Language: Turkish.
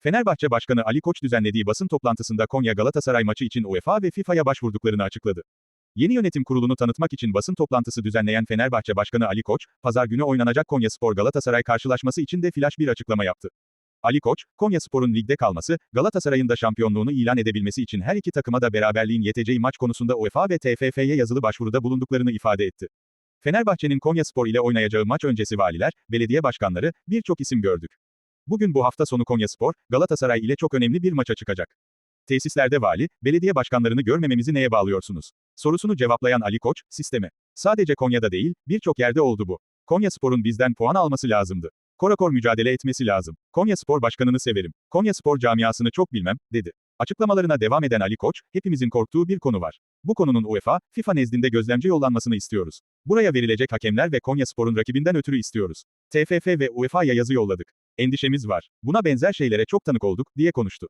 Fenerbahçe Başkanı Ali Koç düzenlediği basın toplantısında Konya Galatasaray maçı için UEFA ve FIFA'ya başvurduklarını açıkladı. Yeni yönetim kurulunu tanıtmak için basın toplantısı düzenleyen Fenerbahçe Başkanı Ali Koç, pazar günü oynanacak Konya Spor Galatasaray karşılaşması için de flash bir açıklama yaptı. Ali Koç, Konya Spor'un ligde kalması, Galatasaray'ın da şampiyonluğunu ilan edebilmesi için her iki takıma da beraberliğin yeteceği maç konusunda UEFA ve TFF'ye yazılı başvuruda bulunduklarını ifade etti. Fenerbahçe'nin Konya Spor ile oynayacağı maç öncesi valiler, belediye başkanları, birçok isim gördük. Bugün bu hafta sonu Konya Spor, Galatasaray ile çok önemli bir maça çıkacak. Tesislerde vali, belediye başkanlarını görmememizi neye bağlıyorsunuz? Sorusunu cevaplayan Ali Koç, sisteme. Sadece Konya'da değil, birçok yerde oldu bu. Konya Spor'un bizden puan alması lazımdı. Korakor mücadele etmesi lazım. Konya Spor başkanını severim. Konya Spor camiasını çok bilmem, dedi. Açıklamalarına devam eden Ali Koç, hepimizin korktuğu bir konu var. Bu konunun UEFA, FIFA nezdinde gözlemci yollanmasını istiyoruz. Buraya verilecek hakemler ve Konya Spor'un rakibinden ötürü istiyoruz. TFF ve UEFA'ya yazı yolladık. Endişemiz var. Buna benzer şeylere çok tanık olduk, diye konuştu.